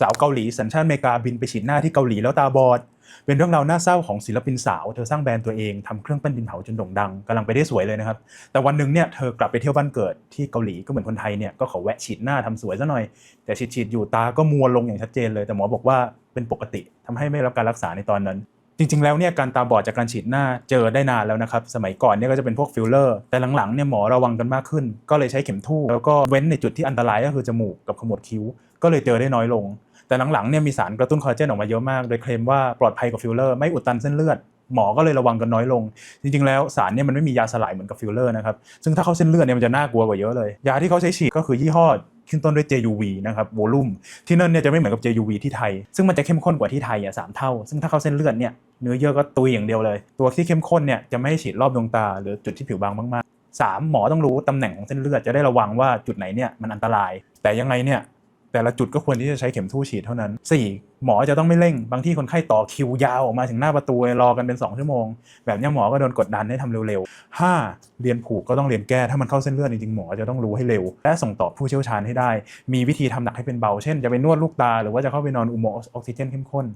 สาวเกาหลีสัญชาติอเมริกาบินไปฉีดหน้าที่เกาหลีแล้วตาบอด เป็นเรื่องราวน่าเศร้าของศิลปินสาว เธอสร้างแบรนด์ตัวเองทำเครื่องปั้นดินเผาจนโด่งดังกำลังไปได้สวยเลยนะครับ แต่วันหนึ่งเนี่ยเธอกลับไปเที่ยวบ้านเกิดที่เกาหลีก็เหมือนคนไทยเนี่ยก็ขอแวะฉีดหน้าทำสวยซะหน่อย แต่ฉีดฉีดๆอยู่ตาก็มัวลงอย่างชัดเจนเลย แต่หมอบอกว่าเป็นปกติทำให้ไม่รับการรักษาในตอนนั้นจริงๆ แล้วเนี่ยการตาบอดจากการฉีดหน้าเจอได้นานแล้วนะครับ สมัยก่อนเนี่ยก็จะเป็นพวกฟิลเลอร์ แต่หลังๆเนี่ยหมอระวังกันมากขึ้น ก็เลยใช้เข็มทู่แล้วก็เว้นในจุดที่อันตรายก็คือจมูกกับขมวดคิ้ว ก็เลยเจอได้น้อยลง แต่หลังๆเนี่ยมีสารกระตุ้นคอลลาเจนออกมาเยอะมาก โดยเคลมว่าปลอดภัยกว่าฟิลเลอร์ไม่อุดตันเส้นเลือดหมอก็เลยระวังกันน้อยลง จริงๆ แล้วสารเนี่ยมันไม่มียาสลายเหมือนกับฟิลเลอร์นะครับ ซึ่งถ้าเข้าเส้นเลือดเนี่ยมันจะน่ากลัวกว่าเยอะเลย ยาที่เขาใช้ฉีดก็คือยี่ห้อขึ้นต้นด้วย JUV นะครับโวลูมที่นั่นเนี่ยจะไม่เหมือนกับ JUV ที่ไทย ซึ่งมันจะเข้มข้นกว่าที่ไทยอะสามเท่า ซึ่งถ้าเข้าเส้นเลือดเนี่ยเนื้อเยื่อก็ตุยอย่างเดียวเลย ตัวที่เข้มข้นเนี่ยจะไม่ให้ฉีดรอบดวงตา หรือจุดที่ผิวบางมากๆสามหมอต้องรู้ตำแหน่งของเส้นเลือดจะได้ระวังว่าจุดไหนเนี่ยมันอันตราย แต่ยังไงเนี่ย แต่ละจุดก็ควรที่จะใช้เข็มทู่ฉีดเท่านั้น 4. หมอจะต้องไม่เร่ง บางที่คนไข้ต่อคิวยาวออกมาถึงหน้าประตูรอกันเป็น 2 ชั่วโมง แบบนี้หมอก็โดนกดดันให้ทำเร็วๆ 5. เรียนผูกก็ต้องเรียนแก้ ถ้ามันเข้าเส้นเลือดจริงๆหมอจะต้องรู้ให้เร็ว และส่งต่อผู้เชี่ยวชาญให้ได้ มีวิธีทำหนักให้เป็นเบา เช่น จะไปนวดลูกตา หรือว่าจะเข้าไปนอนอุโมงค์ออกซิเจนเข้มข้น